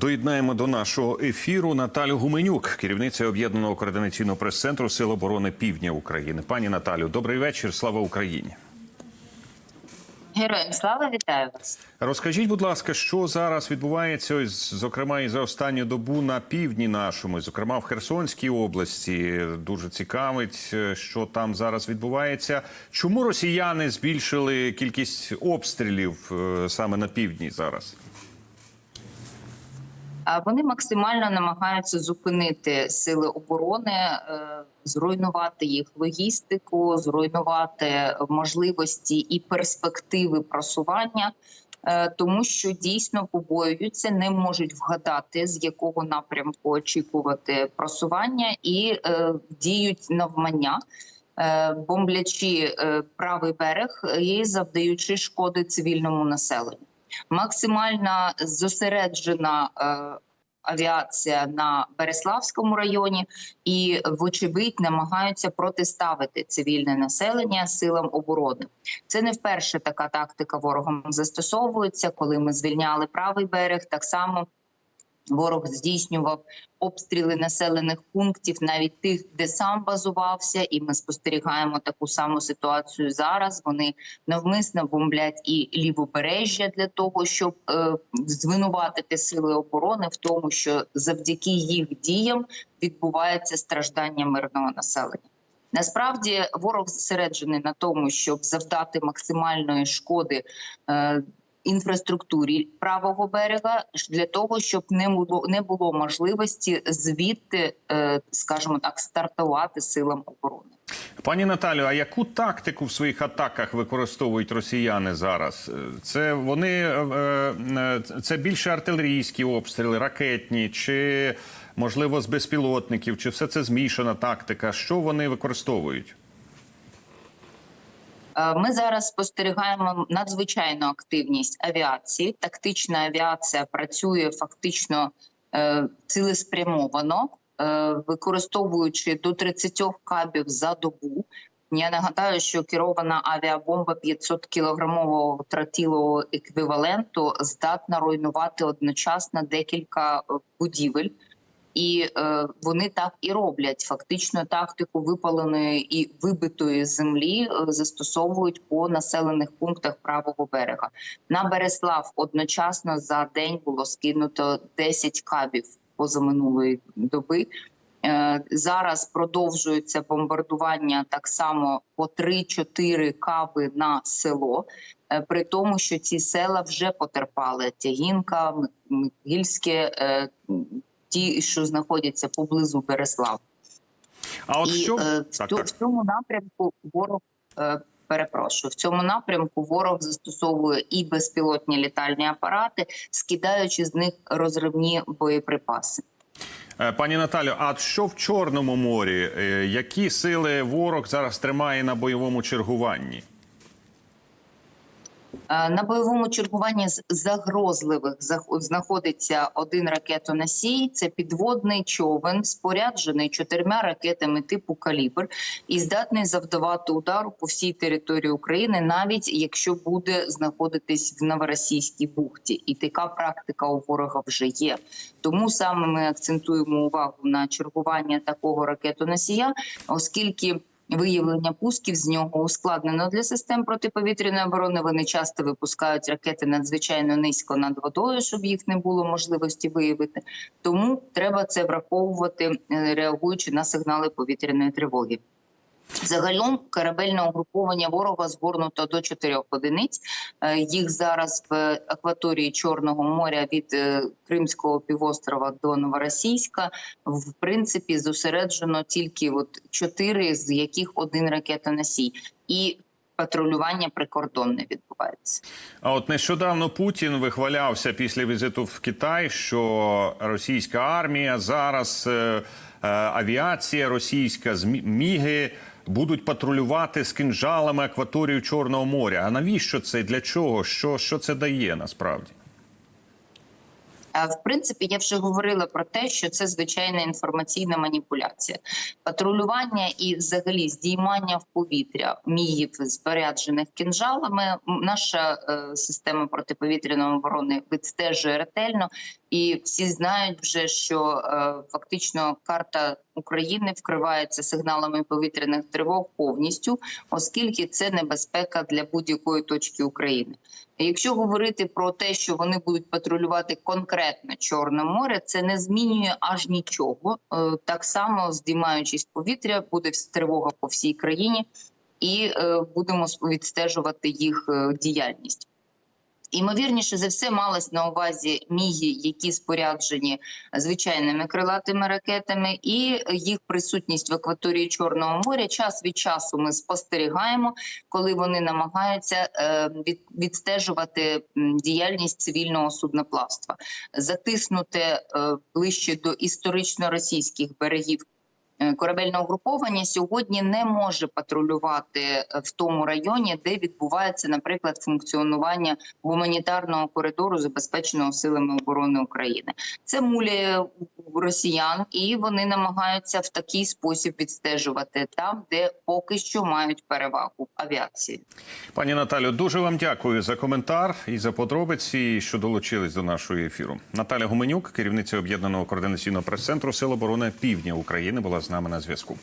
Доєднаємо до нашого ефіру Наталю Гуменюк, керівниця об'єднаного координаційного прес-центру Сил оборони Півдня України. Пані Наталю, добрий вечір. Слава Україні. Героям слава вітаю вас. Розкажіть, будь ласка, що зараз відбувається, ось, зокрема, і за останню добу на півдні нашому, зокрема в Херсонській області. Дуже цікавить, е, що там зараз відбувається. Чому росіяни збільшили кількість обстрілів е, саме на півдні зараз? Вони максимально намагаються зупинити сили оборони, е, зруйнувати їх логістику, зруйнувати можливості і перспективи просування, е, тому що дійсно побоюються, не можуть вгадати з якого напрямку очікувати просування, і е, діють навмання. е, Бомблячи правий берег і завдаючи шкоди цивільному населенню. Максимально зосереджена е, авіація на Береславському районі, і, вочевидь, намагаються протиставити цивільне населення силам оборони. Це не вперше така тактика ворогом застосовується. Коли ми звільняли правий берег, так само ворог здійснював обстріли населених пунктів, навіть тих, де сам базувався, і ми спостерігаємо таку саму ситуацію зараз. Вони навмисно бомблять і лівобережжя для того, щоб е, звинуватити сили оборони в тому, що завдяки їх діям відбувається страждання мирного населення. Насправді ворог зосереджений на тому, щоб завдати максимальної шкоди. Е, Інфраструктурі правого берега для того, щоб не було не було можливості звідти, е, скажімо так, стартувати силам оборони. Пані Наталю, а яку тактику в своїх атаках використовують росіяни зараз? Це вони е, е, це більше артилерійські обстріли, ракетні, чи можливо з безпілотників, чи все це змішана тактика? Що вони використовують? Е, Ми зараз спостерігаємо надзвичайну активність авіації. Тактична авіація працює фактично е, цілеспрямовано, е, використовуючи до 30 кабів за добу. Я нагадаю, що керована авіабомба 500 кілограмового тротілового еквіваленту здатна руйнувати одночасно декілька будівель. І е, вони так і роблять. Фактично, тактику випаленої і вибитої землі е, застосовують по населених пунктах правого берега. На Береслав одночасно за день було скинуто 10 кабів позаминулої доби. Е, зараз продовжується бомбардування так само по 3-4 каби на село. е, При тому, що ці села вже потерпали Тягінка, Гільське, ті, що знаходяться поблизу Береслав. А от І що е, в, так, в цьому напрямку ворог е, перепрошую. В цьому напрямку ворог застосовує і безпілотні літальні апарати, скидаючи з них розривні боєприпаси. Е, Пані Наталю, а що в Чорному морі? Е, Які сили ворог зараз тримає на бойовому чергуванні? Е, На бойовому чергуванні з загрозливих знаходиться один ракетоносій. Це підводний човен, споряджений чотирма ракетами типу калібр, і здатний завдавати удару по всій території України, навіть якщо буде знаходитись в новоросійській бухті. І така практика у ворога вже є. Тому саме ми акцентуємо увагу на чергування такого ракетоносія, оскільки. Виявлення пусків з нього ускладнено для систем протиповітряної оборони. Вони часто випускають ракети надзвичайно низько над водою, щоб їх не було можливості виявити. Тому треба це враховувати, е, реагуючи на сигнали повітряної тривоги. Загалом корабельне угруповання ворога згорнуто до чотирьох одиниць. Е, Їх зараз в акваторії Чорного моря від е, Кримського півострова до Новоросійська в принципі зосереджено тільки от чотири, з яких один ракетоносій, і патрулювання прикордонне відбувається. А от нещодавно Путін вихвалявся після візиту в Китай, що російська армія зараз е, авіація російська змі- міги будуть патрулювати з кинжалами акваторію Чорного моря. А навіщо це? Для чого? Що, що це дає насправді? В принципі, я вже говорила про те, що це звичайна інформаційна маніпуляція, патрулювання і, взагалі, здіймання в повітря мігів споряджених кінжалами. Наша е, система протиповітряної оборони відстежує ретельно І всі знають вже, що е, фактично карта України вкривається сигналами повітряних тривог повністю, оскільки це небезпека для будь-якої точки України. Якщо говорити про те, що вони будуть патрулювати конкретно Чорне море, це не змінює аж нічого. Е, Так само, здіймаючись повітря, буде тривога по всій країні, і е, будемо відстежувати їх діяльність. Імовірніше за все малось на увазі міги, які споряджені звичайними крилатими ракетами, і їх присутність в акваторії Чорного моря. Час від часу ми спостерігаємо, коли вони намагаються е, відстежувати діяльність цивільного судноплавства, затиснути е, ближче до історично російських берегів. Е, Корабельне угруповання сьогодні не може патрулювати е, в тому районі, де відбувається, наприклад, функціонування гуманітарного коридору, забезпеченого силами оборони України. Це муляє росіян, і вони намагаються в такий спосіб відстежувати там, де поки що мають перевагу авіації. Пані Наталю, дуже вам дякую за коментар і за подробиці, що долучились до нашого ефіру. Наталя Гуменюк, керівниця об'єднаного координаційного прес-центру Сил оборони Півдня України, була з нами на зв'язку.